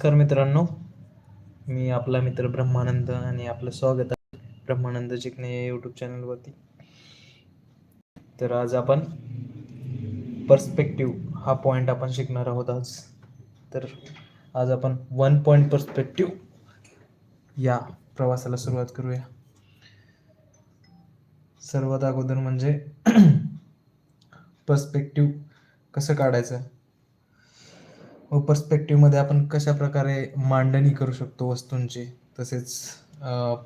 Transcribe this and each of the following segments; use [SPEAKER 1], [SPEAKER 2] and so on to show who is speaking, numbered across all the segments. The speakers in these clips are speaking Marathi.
[SPEAKER 1] नमस्कार मित्रांनो. मी आपला मित्र ब्रह्मानंद आणि आपलं स्वागत आहे ब्रह्मानंद चिकणे या यूट्यूब चॅनलवरती तर आज आपण पर्स्पेक्टिव्ह हा पॉईंट आपण शिकणार आहोत आज. तर आज आपण वन पॉईंट पर्स्पेक्टिव्ह या प्रवासाला सुरुवात करूया. सर्वात अगोदर म्हणजे पर्स्पेक्टिव्ह कसं काढायचं? पर्स्पेक्टिव्हमध्ये आपण कशा प्रकारे मांडणी करू शकतो वस्तूंची? तसेच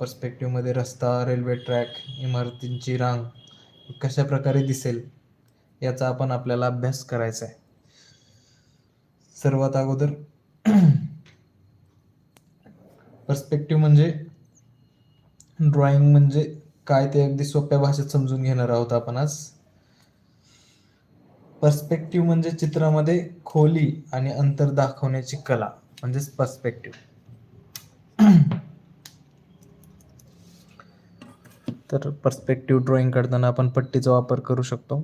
[SPEAKER 1] पर्स्पेक्टिव्हमध्ये रस्ता रेल्वे ट्रॅक इमारतींची रांग कशा प्रकारे दिसेल याचा आपण आपल्याला अभ्यास करायचा आहे. सर्वात अगोदर पर्स्पेक्टिव्ह म्हणजे ड्रॉइंग म्हणजे काय ते अगदी सोप्या भाषेत समजून घेणार आहोत आपण आज. पर्स्पेक्टिव्ह म्हणजे चित्रामध्ये खोली आणि अंतर दाखवण्याची कला म्हणजेच पर्स्पेक्टिव्ह तर पर्स्पेक्टिव्ह ड्रॉइंग काढताना आपण पट्टीचा वापर करू शकतो.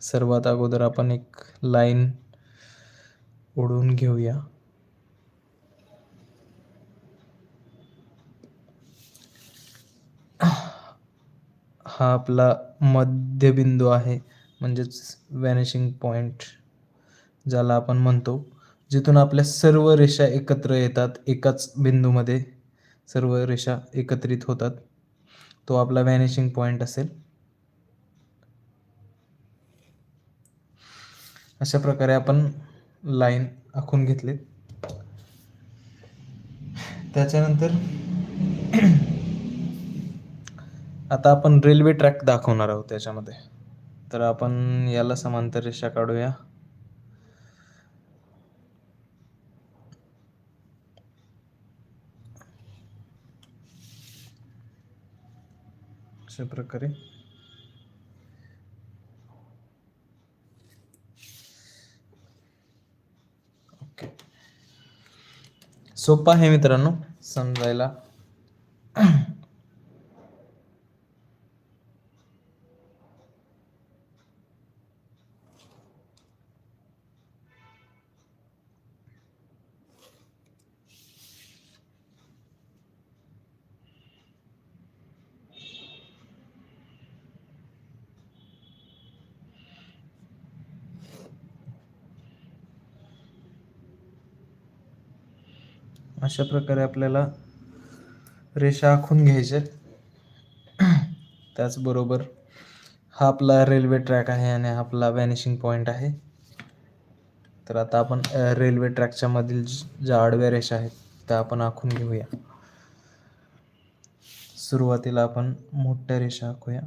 [SPEAKER 1] सर्वात अगोदर आपण एक लाईन ओढून घेऊया. हा आपला मध्यबिंदू आहे. म्हणजेच व्हॅनिशिंग पॉईंट ज्याला आपण म्हणतो जिथून आपल्या सर्व रेषा एकत्र येतात एकाच बिंदूमध्ये सर्व रेषा एकत्रित होतात. तो आपला व्हॅनिशिंग पॉईंट असेल. अशा प्रकारे आपण लाईन आखून घेतले. त्याच्यानंतर आता आपण रेल्वे ट्रॅक दाखवणार आहोत त्याच्यामध्ये. तर आपण याला समांतर रेषा काढूया. अशा प्रकारे. ओके. सोपं आहे मित्रांनो समजायला. अशा प्रकारे आपल्याला रेषा आखून घ्यायच्या त्याचबरोबर हा आपला रेल्वे ट्रॅक आहे आणि हा आपला व्हॅनिशिंग पॉईंट आहे. तर आता आपण रेल्वे ट्रॅकच्या मधील ज्या आडव्या रेषा आहेत त्या आपण आखून घेऊया. सुरुवातीला आपण मोठ्या रेषा आखूया.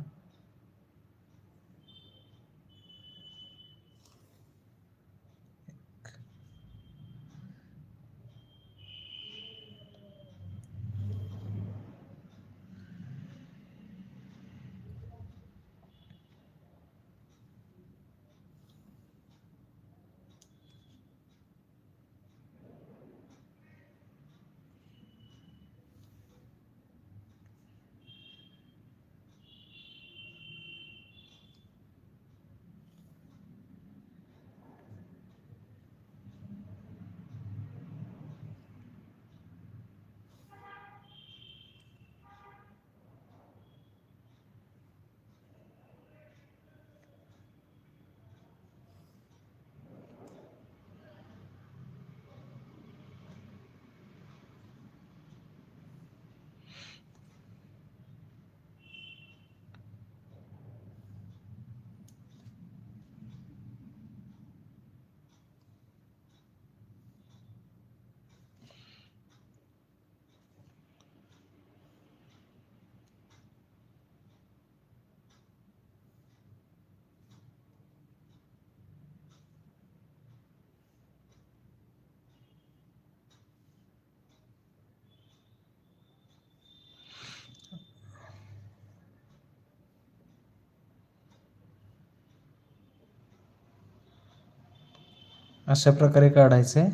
[SPEAKER 1] अशा प्रकारे काढायचं. आहे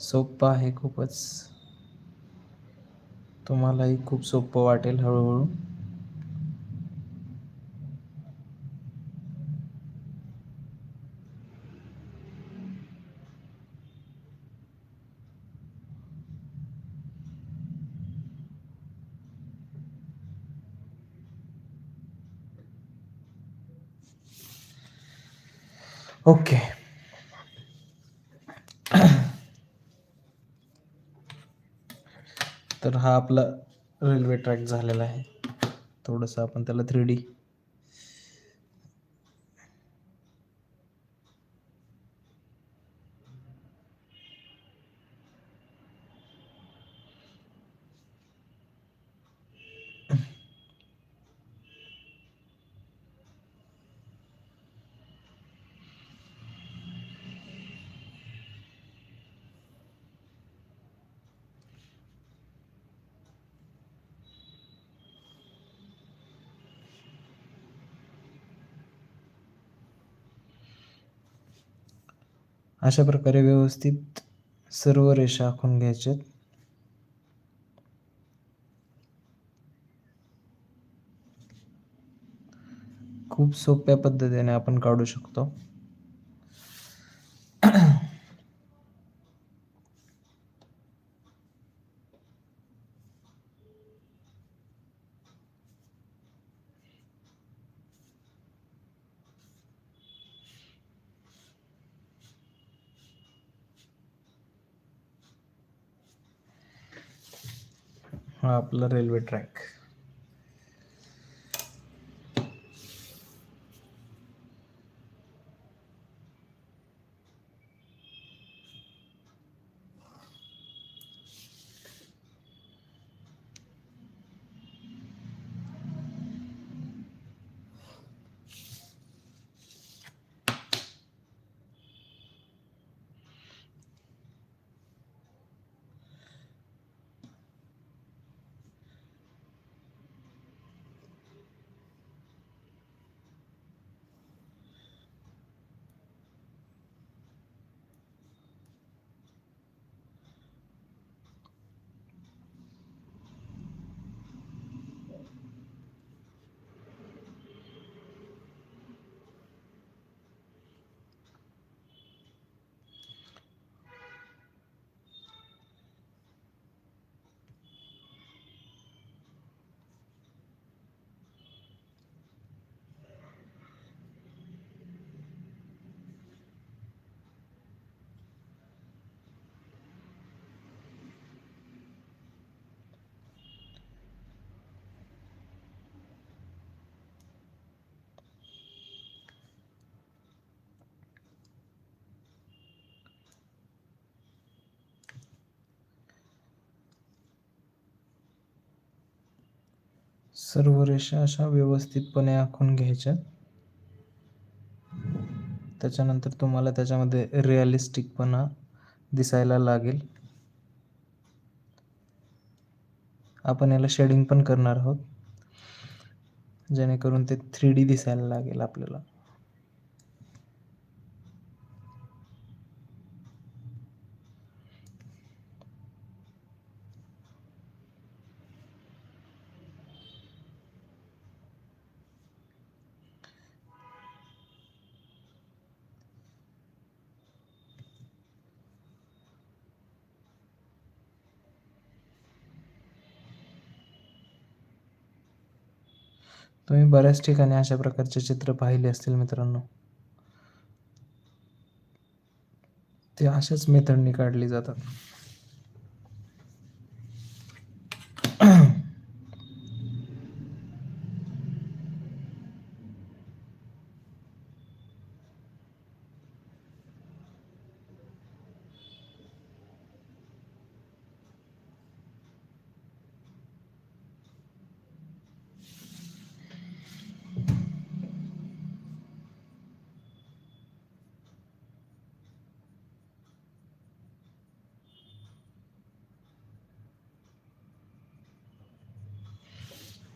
[SPEAKER 1] सोपं आहे खूपच. तुम्हालाही खूप सोपं वाटेल हळूहळू. ओके. हा आपला रेल्वे ट्रॅक झालेला आहे. थोडंसं आपण त्याला थ्री डी अशा प्रकारे व्यवस्थित सर्व रेषा आखून घ्यायच्यात. खूप सोप्या पद्धतीने आपण काढू शकतो. हा आपला रेल्वे ट्रॅक सर्व रेषा अशा व्यवस्थितपणे आखून घ्यायच्या. त्याच्यानंतर तुम्हाला त्याच्यामध्ये रिअलिस्टिकपणा दिसायला लागेल. आपण याला शेडिंग पण करणार आहोत. जेणेकरून ते थ्री डी दिसायला लागेल आपल्याला. तुम्ही बऱ्याच ठिकाणी अशा प्रकारचे चित्र पाहिले असतील मित्रांनो. ते अशाच मेथडनी काढली जातात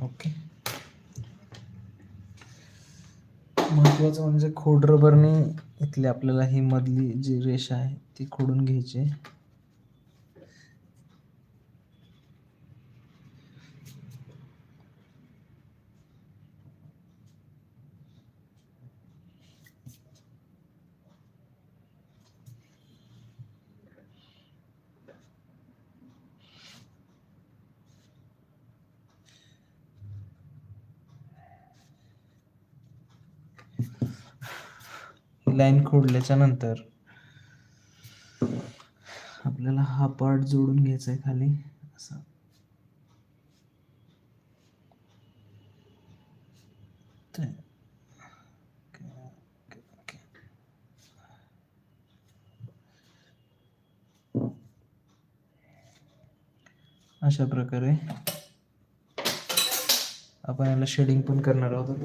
[SPEAKER 1] ओके महत्त्वाचं म्हणजे खोडरबरने इथली आपल्याला ही मधली जी रेषा आहे ती खोडून घ्यायची. ही लाईन खोडल्याच्या नंतर आपल्याला हा पार्ट जोडून घ्यायचा आहे खाली. असा. अशा प्रकारे आपण याला शेडिंग पण करणार आहोत.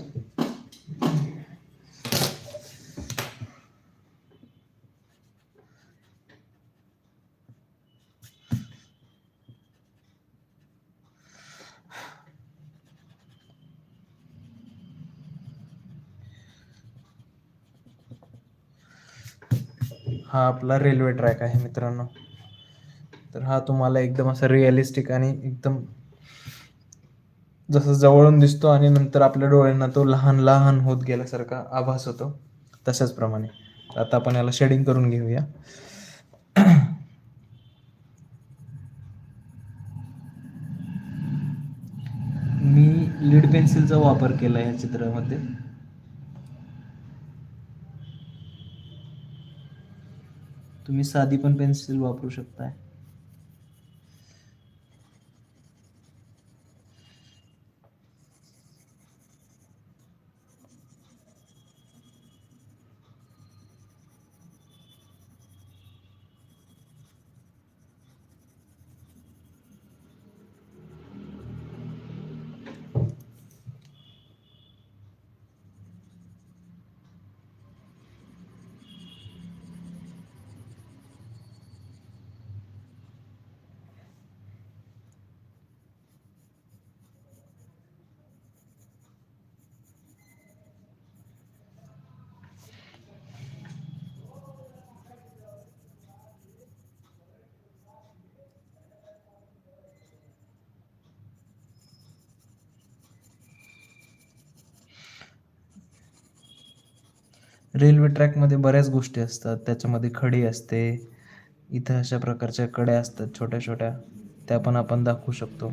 [SPEAKER 1] हा आपला रेल्वे ट्रॅक आहे मित्रांनो. तर हा तुम्हाला एकदम असा रिअलिस्टिक आणि एकदम जसं जवळून दिसतो आणि नंतर आपल्या डोळ्यांना तो लहान लहान होत गेल्यासारखा आभास होतो. तशाच प्रमाणे. आता आपण याला शेडिंग करून घेऊया. मी लीड पेन्सिलचा वापर केला या चित्रामध्ये. तुम्ही साधी पण पेन्सिल वापरू शकताय. रेल्वे ट्रॅकमध्ये बऱ्याच गोष्टी असतात. त्याच्यामध्ये खडी असते. इथं अशा प्रकारच्या कड्या असतात छोट्या छोट्या. त्या पण आपण दाखवू शकतो.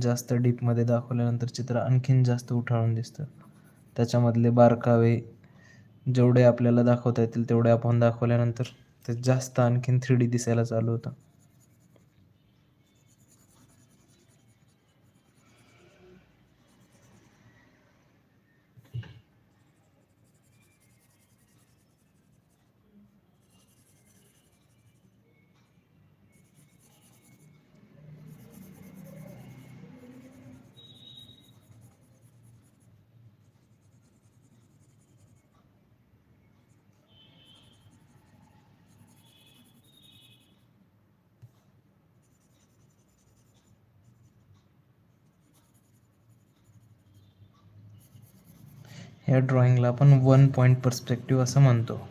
[SPEAKER 1] जास्त डीपमध्ये दाखवल्यानंतर चित्र आणखीन जास्त उठाळून दिसतं. त्याच्यामधले बारकावे जेवढे आपल्याला दाखवता येतील तेवढे आपण दाखवल्यानंतर ते जास्त आणखीन थ्री डी दिसायला चालू होतं. या ड्रॉइंगला आपण वन पॉईंट पर्स्पेक्टिव्ह असं म्हणतो.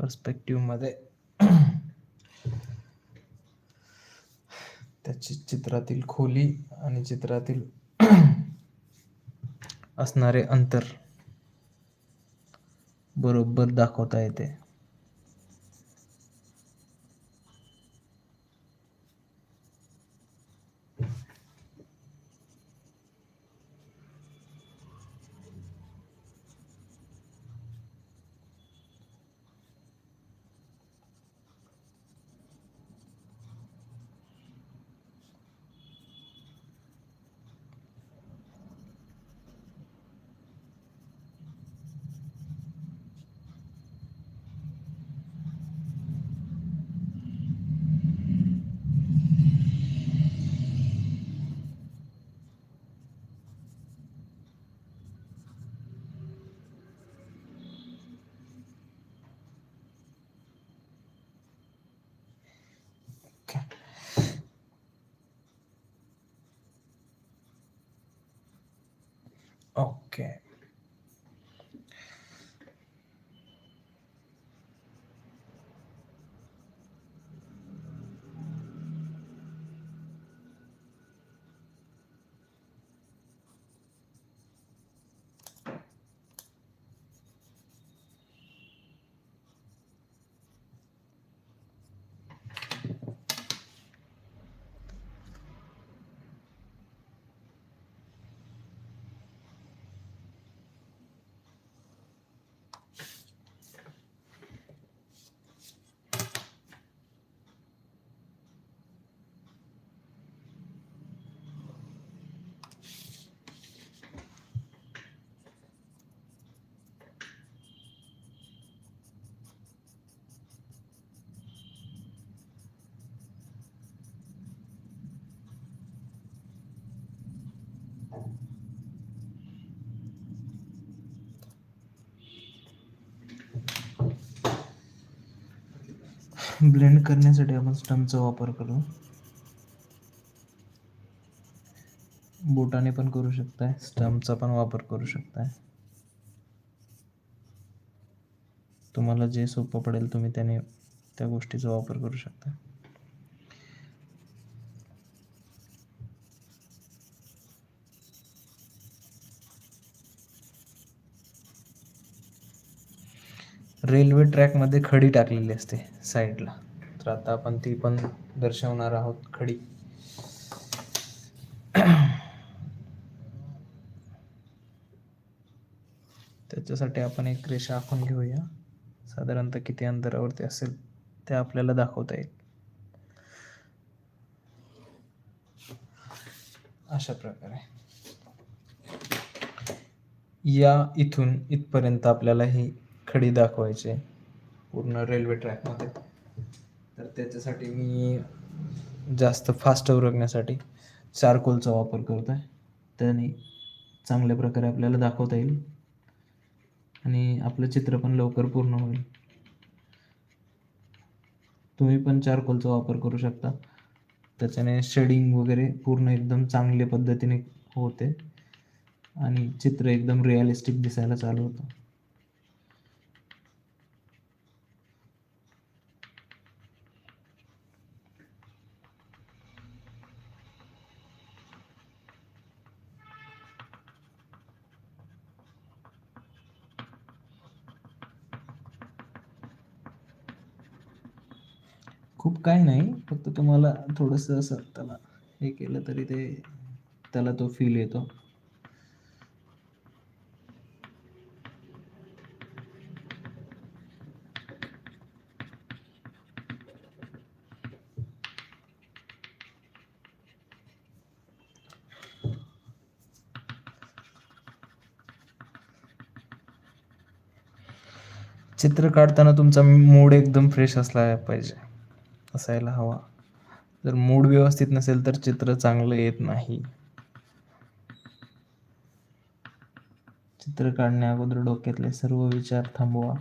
[SPEAKER 1] पर्स्पेक्टिव्हमध्ये त्याची चित्रातील खोली आणि चित्रातील असणारे अंतर बरोबर दाखवता येते. ब्लेंड करण्यासाठी आपण स्टमचा वापर करू. बोटाने पण करू शकताय. स्टमचा पण वापर करू शकताय. तुम्हाला जे सोपं पडेल तुम्ही त्याने त्या गोष्टीचा वापर करू शकता रेल्वे ट्रॅकमध्ये खडी टाकलेली असते साईडला. तर आता आपण ती पण दर्शवणार आहोत खडी. त्याच्यासाठी आपण एक रेषा आखून घेऊया. साधारणतः किती अंतरावरती असेल ते आपल्याला दाखवता येईल. अशा प्रकारे. या इथून इथपर्यंत आपल्याला ही खडी दाखवायची आहे पूर्ण रेल्वे ट्रॅकमध्ये तर त्याच्यासाठी मी जास्त फास्ट उरकण्यासाठी चारकोलचा वापर करतो आहे त्याने चांगल्या प्रकारे आपल्याला दाखवता येईल. आणि आपलं चित्र पण लवकर पूर्ण होईल. तुम्ही पण चारकोलचा वापर करू शकता. त्याच्याने शेडिंग वगैरे पूर्ण एकदम चांगल्या पद्धतीने होते. आणि चित्र एकदम रिअलिस्टिक दिसायला चालू होतं. खूप काही नाही फक्त तुम्हाला थोडंसं असं त्याला हे केलं तरी ते त्याला तो फील येतो. चित्र काढताना तुमचा मूड एकदम फ्रेश असला पाहिजे. असायला हवा. जर मूड व्यवस्थित नसेल तर चित्र चांगलं येत नाही. चित्र काढण्या अगोदर डोक्यातले सर्व विचार थांबवा.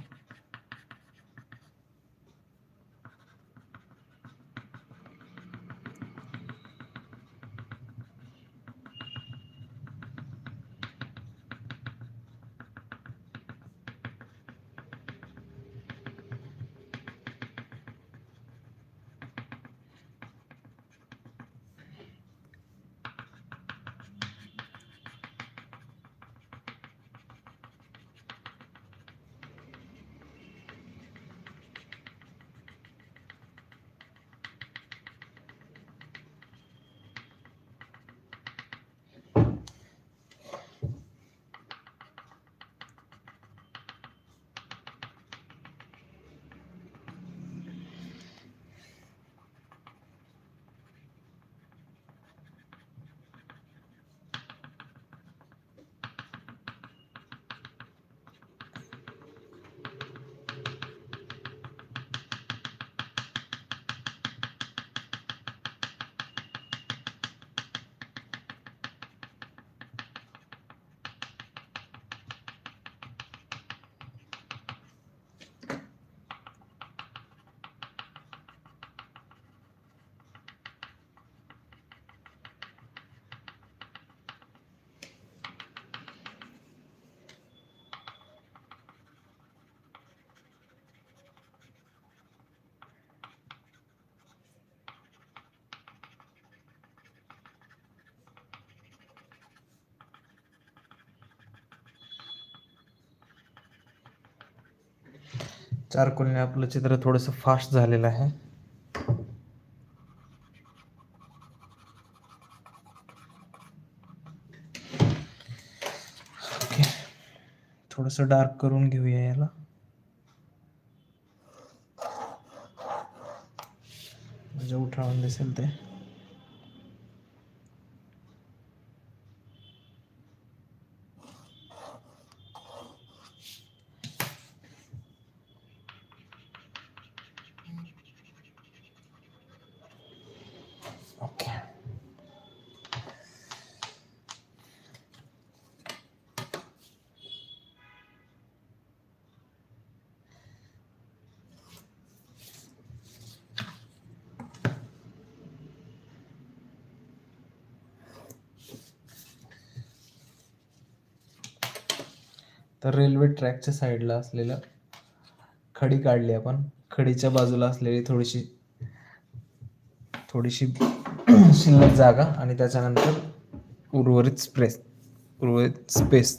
[SPEAKER 1] चारकोलने आपलं चित्र थोडंसं फास्ट झालेलं आहे. ओके. थोडंसं डार्क करून घेऊया याला. म्हणजे उठावून दिसेल ते. रेल्वे ट्रॅकच्या साईडला असलेलं खडी काढली आपण. खडीच्या बाजूला असलेली थोडीशी थोडीशी शिल्लक जागा आणि त्याच्यानंतर उर्वरित स्पेस उर्वरित स्पेस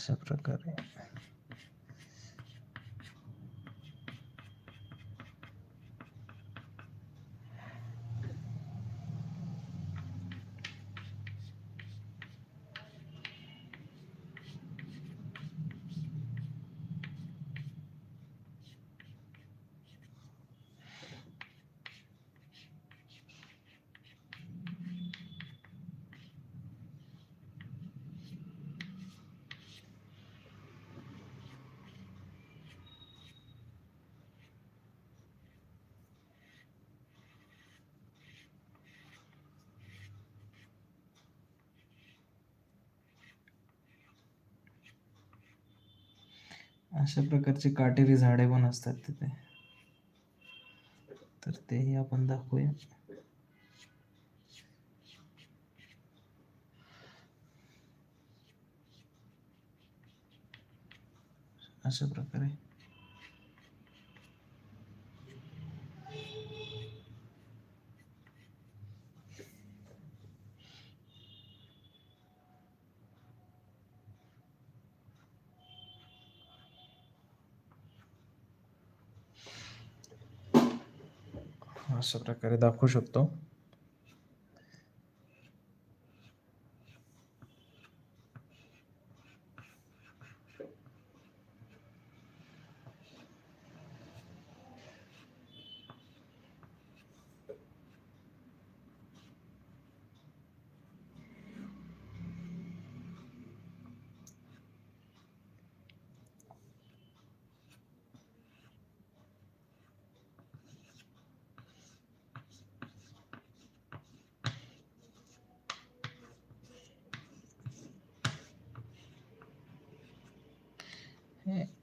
[SPEAKER 1] अशा प्रकारे. अशा प्रकारची काटेरी झाडे पण असतात तिथे. तर तेही आपण दाखवूया. अशा प्रकारे. अशा प्रकारे दाखवू शकतो. हे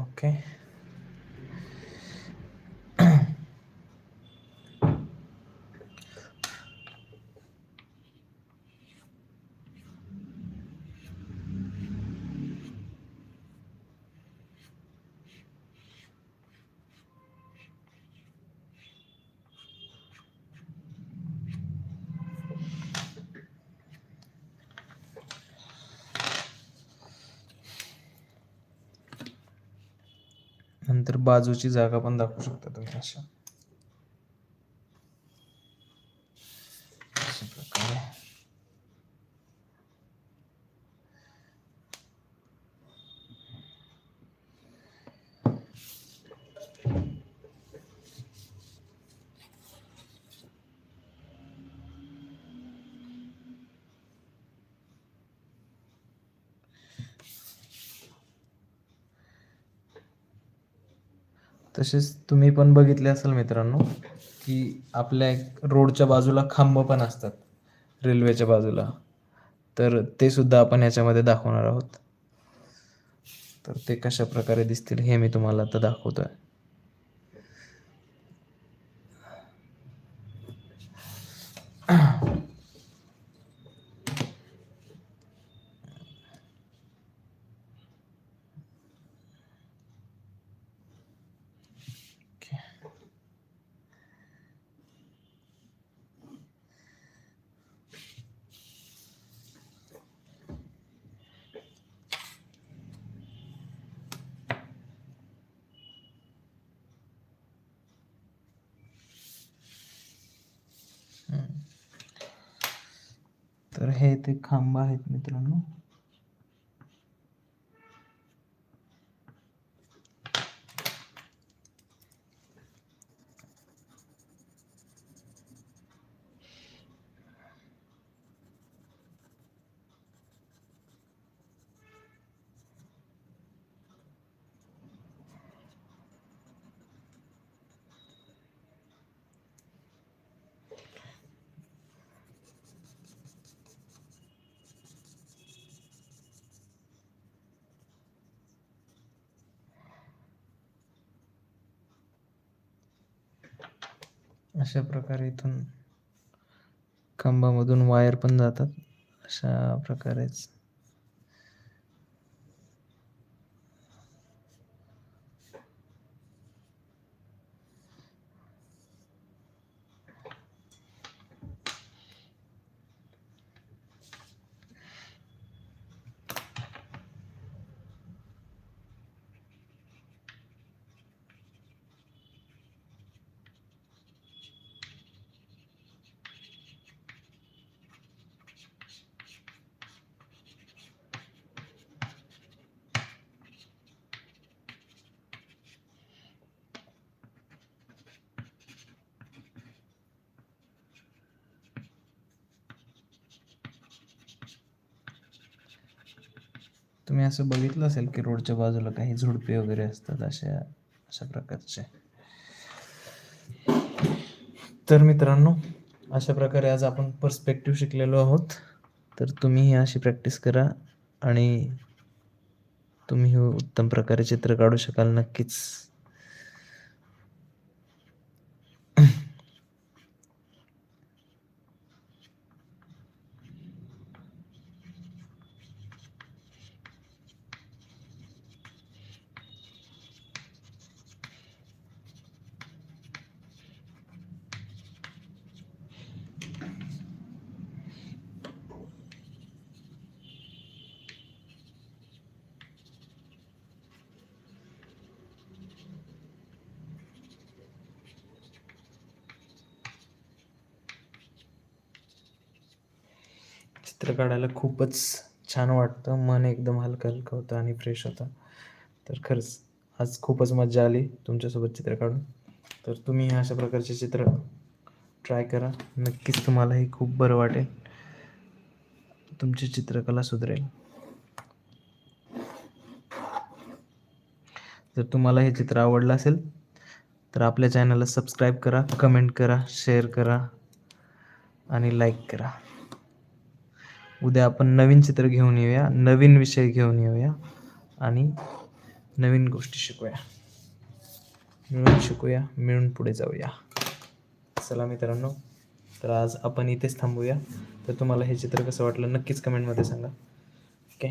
[SPEAKER 1] ओके नंतर बाजूची जागा पण दाखवू शकता तुम्ही अशा अशा प्रकारे तसेच तुम्ही पण बघितले असाल मित्रांनो की आपल्या एक रोडच्या बाजूला खांब पण असतात रेल्वेच्या बाजूला. तर ते सुद्धा आपण याच्यामध्ये दाखवणार आहोत. तर ते कशा प्रकारे दिसतील हे मी तुम्हाला आता दाखवतोय. तर हे ते खांब आहेत मित्रांनो. अशा प्रकारे इथून खांबामधून वायर पण जातात. अशा प्रकारेच. तुम्ही असं बघितलं असेल की रोडच्या बाजूला काही झुडपे वगैरे असतात अशा अशा प्रकारचे? तर मित्रांनो अशा प्रकारे आज आपण पर्स्पेक्टिव्ह शिकलेलो आहोत. तर तुम्हीही अशी प्रॅक्टिस करा आणि तुम्ही उत्तम प्रकारे चित्र काढू शकाल नक्कीच. चित्र काढायला खूपच छान वाटतं. मन एकदम हलकं हलकं होतं आणि फ्रेश होतं. तर खरंच आज खूपच मजा आली तुमच्यासोबत चित्र काढून. तर तुम्ही अशा प्रकारचे चित्र ट्राय करा. नक्कीच तुम्हालाही खूप बरं वाटेल. तुमची चित्रकला सुधरेल. जर तुम्हाला हे चित्र आवडलं असेल तर आपल्या चॅनलला सबस्क्राईब करा कमेंट करा शेअर करा आणि लाईक करा. उद्या आपण नवीन चित्र घेऊन येऊया नवीन विषय घेऊन येऊया आणि नवीन गोष्टी शिकूया. मिळून शिकूया मिळून पुढे जाऊया. चला मित्रांनो तर आज आपण इथेच थांबूया. तर तुम्हाला हे चित्र कसं वाटलं नक्कीच कमेंटमध्ये सांगा. ओके